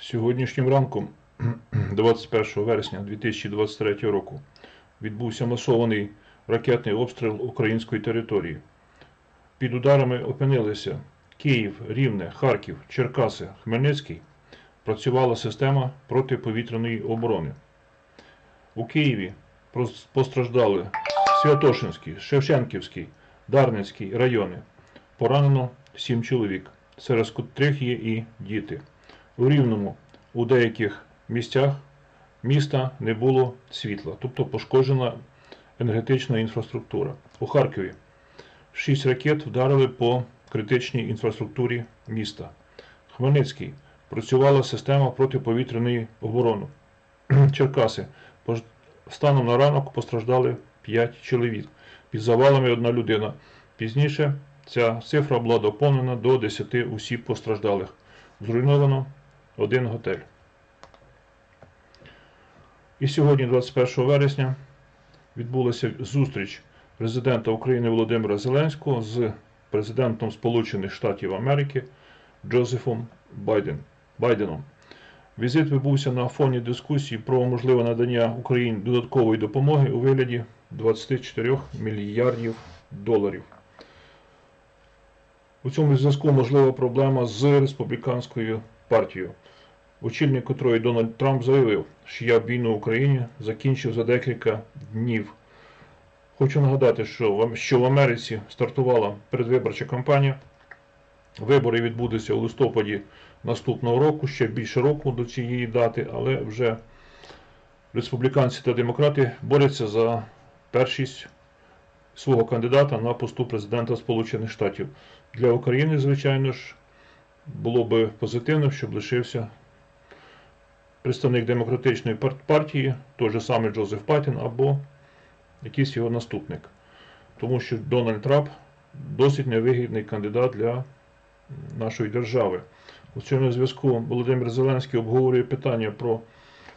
Сьогоднішнім ранком, 21 вересня 2023 року, відбувся масований ракетний обстріл української території. Під ударами опинилися Київ, Рівне, Харків, Черкаси, Хмельницький. Працювала система протиповітряної оборони. У Києві постраждали Святошинський, Шевченківський, Дарницький райони. Поранено 7 чоловік, серед котрих є і діти. У Рівному у деяких місцях міста не було світла, тобто пошкоджена енергетична інфраструктура. У Харкові 6 ракет вдарили по критичній інфраструктурі міста. Хмельницький працювала система протиповітряної оборони. Черкаси станом на ранок постраждали 5 чоловік. Під завалами одна людина. Пізніше ця цифра була доповнена до 10 осіб постраждалих. Зруйновано один готель. І сьогодні, 21 вересня, відбулася зустріч президента України Володимира Зеленського з президентом Сполучених Штатів Америки Джозефом Байден, Байденом. Візит відбувся на фоні дискусії про можливе надання Україні додаткової допомоги у вигляді 24 мільярдів доларів. У цьому зв'язку можлива проблема з республіканською партією, очільник котрої Дональд Трамп заявив, що я війну в Україні закінчив за декілька днів. Хочу нагадати, що в Америці стартувала передвиборча кампанія. Вибори відбудуться у листопаді наступного року, ще більше року до цієї дати, але вже республіканці та демократи борються за першість свого кандидата на посту президента Сполучених Штатів. Для України, звичайно ж, було би позитивно, щоб лишився представник демократичної партії, той же самий Джозеф Паттін або якийсь його наступник. Тому що Дональд Трамп досить невигідний кандидат для нашої держави. У цьому зв'язку Володимир Зеленський обговорює питання про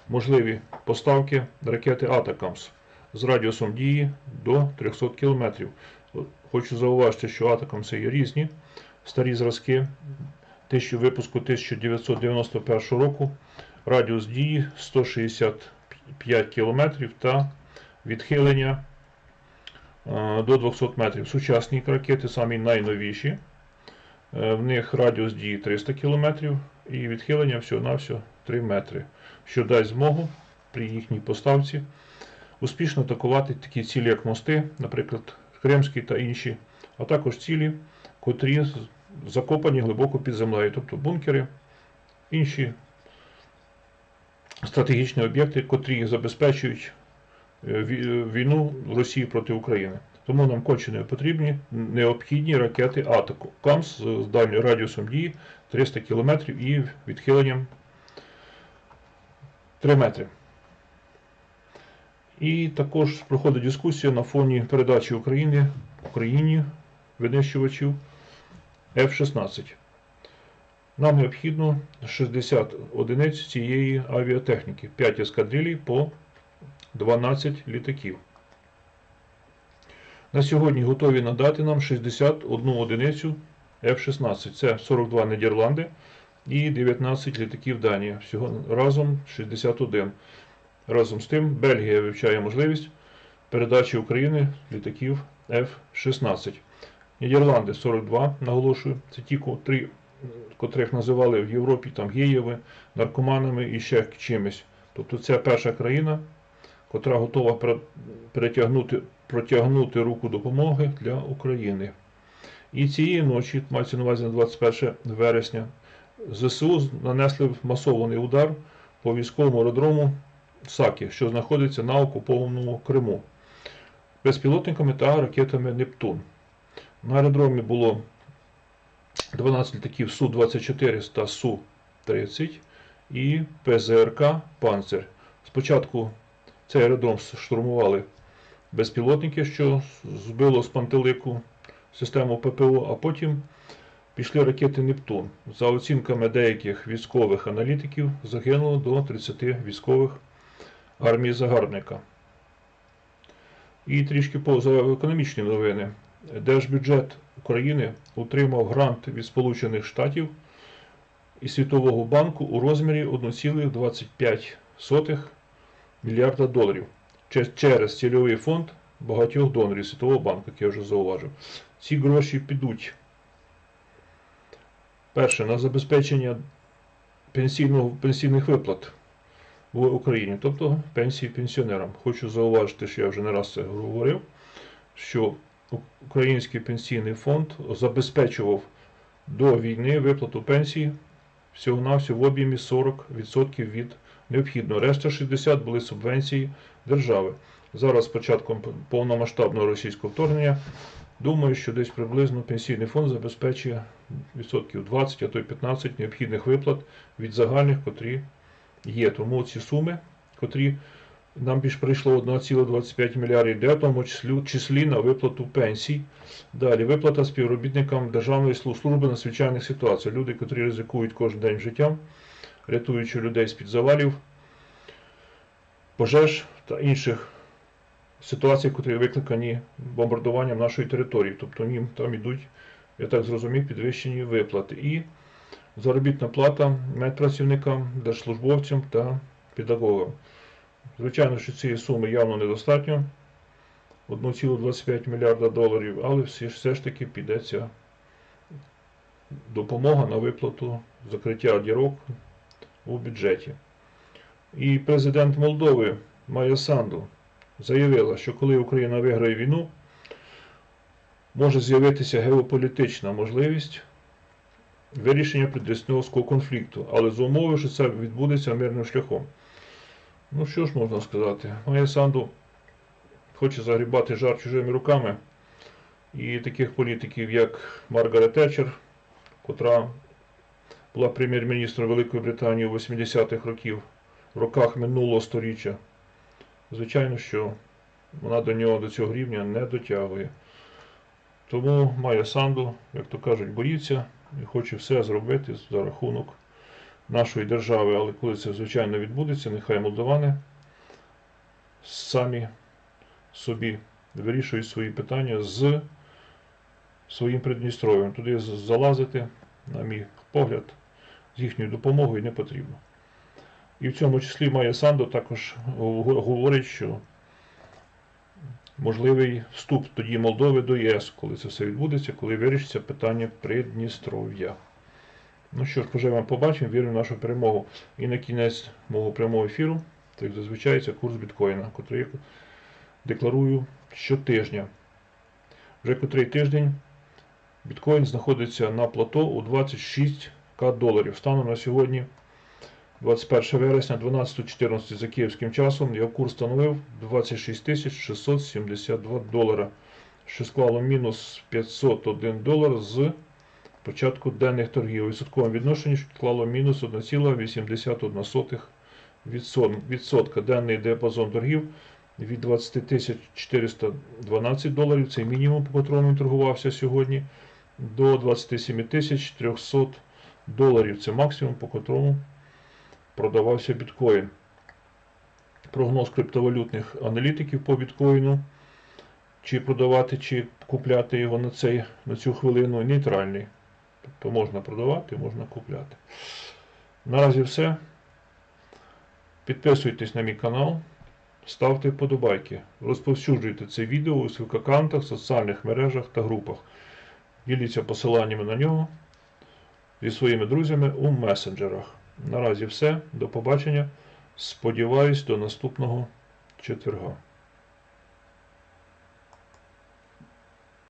можливі поставки ракети Атакамс з радіусом дії до 300 км. Хочу зауважити, що Атакамси є різні, старі зразки 1000 випуску 1991 року, радіус дії 165 км та відхилення е, до 200 метрів. Сучасні ракети, самі найновіші. Е, В них радіус дії 300 км і відхилення всього-навсього 3 метри, що дасть змогу при їхній поставці успішно атакувати такі цілі, як мости, наприклад, Кримський та інші, а також цілі, котрі закопані глибоко під землею, тобто бункери, інші стратегічні об'єкти, котрі забезпечують е, війну Росії проти України. Тому нам конче не потрібні необхідні ракети атаку. КАМС з дальньою радіусом дії 300 км і відхиленням 3 метри. І також проходить дискусія на фоні передачі України Україні винищувачів F-16. Нам необхідно 60 одиниць цієї авіатехніки, 5 ескадрилій по 12 літаків. На сьогодні готові надати нам 61 одиницю F-16. Це 42 Нідерланди і 19 літаків Данія. Всього разом 61. Разом з тим, Бельгія вивчає можливість передачі України літаків F-16. Нідерланди 42, наголошую, це ті, котрі, котрих називали в Європі там геями, наркоманами і ще чимось. Тобто це перша країна, котра готова протягнути руку допомоги для України. І цієї ночі, мається на увазі на 21 вересня, ЗСУ нанесли масований удар по військовому аеродрому Сакі, що знаходиться на окупованому Криму, безпілотниками та ракетами Нептун. На аеродромі було 12 літаків Су-24 та Су-30 і ПЗРК Панцир. Спочатку цей аеродром штурмували безпілотники, що збило з пантелику систему ППО, а потім пішли ракети Нептун. За оцінками деяких військових аналітиків, загинуло до 30 військових армії загарбника. І трішки поза економічні новини. Держбюджет України отримав грант від Сполучених Штатів і Світового банку у розмірі 1,25 мільярда доларів через цільовий фонд багатьох донорів Світового банку, як я вже зауважив. Ці гроші підуть. Перше, на забезпечення пенсійного, пенсійних виплат в Україні, тобто пенсії пенсіонерам. Хочу зауважити, що я вже не раз це говорив, що Український пенсійний фонд забезпечував до війни виплату пенсії всього-навсього в об'ємі 40% від необхідного. Решта 60 були субвенції держави. Зараз з початком повномасштабного російського вторгнення думаю, що десь приблизно пенсійний фонд забезпечує відсотків 20, а то й 15 необхідних виплат від загальних, котрі є. Тому ці суми, котрі нам прийшло 1,25 мільярдів, в тому числі, числі на виплату пенсій. Далі виплата співробітникам Державної слу- служби надзвичайних ситуацій. Люди, котрі ризикують кожен день життям, рятуючи людей з-під завалів, пожеж та інших ситуацій, котрі викликані бомбардуванням нашої території. Тобто їм там йдуть, я так зрозумів, підвищені виплати. І заробітна плата медпрацівникам, держслужбовцям та педагогам. Звичайно, що цієї суми явно недостатньо. 1,25 мільярда доларів, але все, ж- таки піде ця допомога на виплату закриття дірок у бюджеті. І президент Молдови Майя Санду заявила, що коли Україна виграє війну, може з'явитися геополітична можливість вирішення придністровського конфлікту, але за умови, що це відбудеться мирним шляхом. Ну що ж можна сказати? Майя Санду хоче загрібати жар чужими руками. І таких політиків, як Маргарет Тетчер, котра була прем'єр-міністром Великої Британії у 80-х років, в роках минулого сторіччя, звичайно, що вона до нього, до цього рівня не дотягує. Тому Майя Санду, як то кажуть, боїться і хоче все зробити за рахунок нашої держави. Але коли це звичайно відбудеться, нехай молдавани самі собі вирішують свої питання з своїм Придністров'ям. Туди залазити, на мій погляд, з їхньою допомогою не потрібно. І в цьому числі Майя Сандо також говорить, що можливий вступ тоді Молдови до ЄС, коли це все відбудеться, коли вирішиться питання Придністров'я. Ну що ж, поживемо, побачимо, вірю в нашу перемогу. І на кінець мого прямого ефіру, так зазвичай, це курс біткоїна, котрий я декларую щотижня. Вже котрий тиждень біткоін знаходиться на плато у 26к доларів. Станом на сьогодні, 21 вересня, 12.14 за київським часом, його курс становив 26 672 долара, що склало мінус 501 долар з початку денних торгів. У відсотковому відношенні що склало мінус 1,81 відсотка. Денний диапазон торгів від 20 412 доларів, це мінімум, по котрому він торгувався сьогодні, до 27 300 доларів. Це максимум, по котрому продавався біткоін. Прогноз криптовалютних аналітиків по біткоїну, чи продавати, чи купляти його на, цей, на цю хвилину, нейтральний. Тобто можна продавати, можна купляти. Наразі все. Підписуйтесь на мій канал. Ставте вподобайки, розповсюджуйте це відео у своїх аккаунтах, соціальних мережах та групах. Діліться посиланнями на нього зі своїми друзями у месенджерах. Наразі все. До побачення. Сподіваюсь, до наступного четверга.